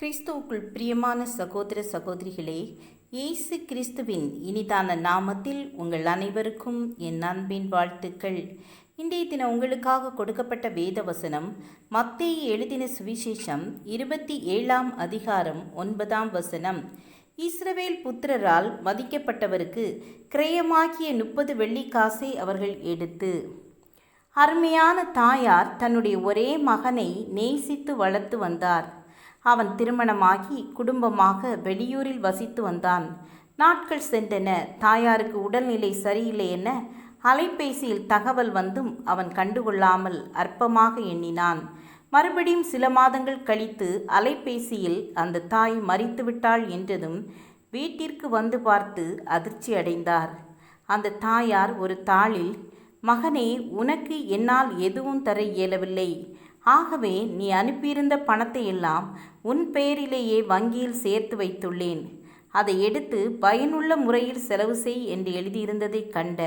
கிறிஸ்துவுக்குள் பிரியமான சகோதர சகோதரிகளே இயேசு கிறிஸ்துவின் இனிதான நாமத்தில் உங்கள் அனைவருக்கும் என் அன்பின் வாழ்த்துக்கள். இன்றைய தினம் உங்களுக்காக கொடுக்கப்பட்ட வேத வசனம் மத்தேயு எழுதின சுவிசேஷம் இருபத்தி ஏழாம் அதிகாரம் ஒன்பதாம் வசனம். இஸ்ரவேல் புத்திரரால் மதிக்கப்பட்டவருக்கு கிரயமாகிய முப்பது வெள்ளிக்காசை அவர்கள் எடுத்து அருமையான தாயார் தன்னுடைய ஒரே மகனை நேசித்து வளர்த்து வந்தார். அவன் திருமணமாகி குடும்பமாக வெளியூரில் வசித்து வந்தான். நாட்கள் சென்றன. தாயாருக்கு உடல்நிலை சரியில்லை என அலைபேசியில் தகவல் வந்தும் அவன் கண்டுகொள்ளாமல் அற்பமாக எண்ணினான். மறுபடியும் சில மாதங்கள் கழித்து அலைபேசியில் அந்த தாய் மறித்துவிட்டாள் என்றதும் வீட்டிற்கு வந்து பார்த்து அதிர்ச்சி அடைந்தார். அந்த தாயார் ஒரு தாளில் மகனே உனக்கு என்னால் எதுவும் தர இயலவில்லை. ஆகவே நீ அனுப்பியிருந்த பணத்தை எல்லாம் உன் பெயரிலேயே வங்கியில் சேர்த்து வைத்துள்ளேன். அதை எடுத்து பயனுள்ள முறையில் செலவு செய் என்று எழுதியிருந்ததை கண்ட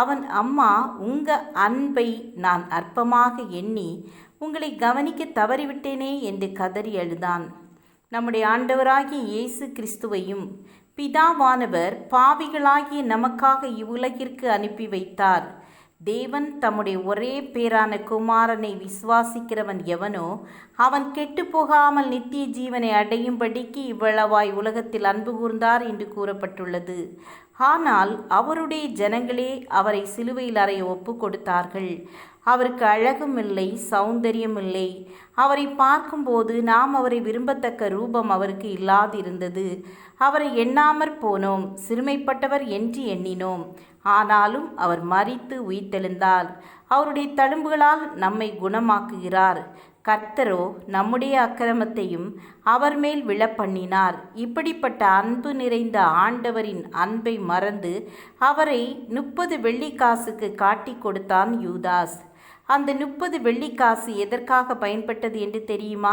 அவன் அம்மா உங்க அன்பை நான் அற்பமாக எண்ணி உங்களை கவனிக்க தவறிவிட்டேனே என்று கதறி அழுதான். நம்முடைய ஆண்டவராகிய இயேசு கிறிஸ்துவையும் பிதாவானவர் பாவிகளாகிய நமக்காக இவ்வுலகிற்கு அனுப்பி வைத்தார். தேவன் தம்முடைய ஒரே பேரான குமாரனை விசுவாசிக்கிறவன் எவனோ அவன் கெட்டு போகாமல் நித்திய ஜீவனை அடையும்படிக்கு இவ்வளவாய் உலகத்தில் அன்பு கூர்ந்தார் என்று கூறப்பட்டுள்ளது. ஆனால் அவருடைய ஜனங்களே அவரை சிலுவையில் அறைய ஒப்பு கொடுத்தார்கள். அவருக்கு அழகும் இல்லை சௌந்தரியம் இல்லை. அவரை பார்க்கும்போது நாம் அவரை விரும்பத்தக்க ரூபம் அவருக்கு இல்லாதிருந்தது. அவரை எண்ணாமற் போனோம். சிறுமைப்பட்டவர் என்று எண்ணினோம். ஆனாலும் அவர் மறித்து உயிர்த்தெழுந்தார். அவருடைய தழும்புகளால் நம்மை குணமாக்குகிறார். கர்த்தரோ நம்முடைய அக்கிரமத்தையும் அவர் மேல் விழப்பண்ணினார். இப்படிப்பட்ட அன்பு நிறைந்த ஆண்டவரின் அன்பை மறந்து அவரை முப்பது வெள்ளிக்காசுக்கு காட்டி கொடுத்தான் யூதாஸ். அந்த முப்பது வெள்ளிக்காசு எதற்காக பயன்பட்டது என்று தெரியுமா?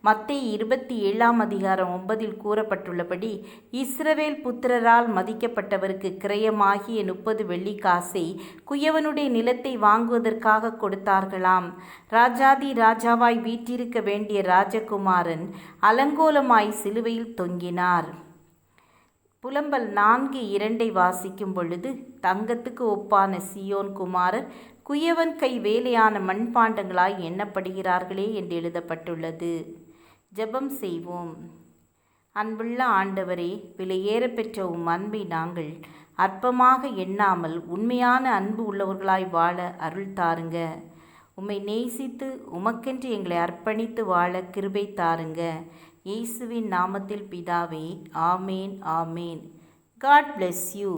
மத்திய இருபத்தி ஏழாம் அதிகாரம் ஒன்பதில் கூறப்பட்டுள்ளபடி இஸ்ரவேல் புத்திரரால் மதிக்கப்பட்டவருக்கு கிரயமாகிய முப்பது வெள்ளிக்காசை குயவனுடைய நிலத்தை வாங்குவதற்காக கொடுத்தார்களாம். ராஜாதி ராஜாவாய் வீற்றிருக்க வேண்டிய ராஜகுமாரன் அலங்கோலமாய் சிலுவையில் தொங்கினார். புலம்பல் நான்கு இரண்டை வாசிக்கும் பொழுது தங்கத்துக்கு ஒப்பான சியோன் குமாரர் குயவன் கை வேலையான மண்பாண்டங்களாய் எண்ணப்படுகிறார்களே என்று எழுதப்பட்டுள்ளது. ஜெபம் செய்வோம். அன்புள்ள ஆண்டவரே விலையேற பெற்ற உம் அன்பை நாங்கள் அற்பமாக எண்ணாமல் உண்மையான அன்பு உள்ளவர்களாய் வாழ அருள் தாருங்க. உம்மை நேசித்து உமக்கென்று எங்களை அர்ப்பணித்து வாழ கிருபை தாருங்க. இயேசுவின் நாமத்தில் பிதாவே ஆமேன் ஆமேன். God bless you.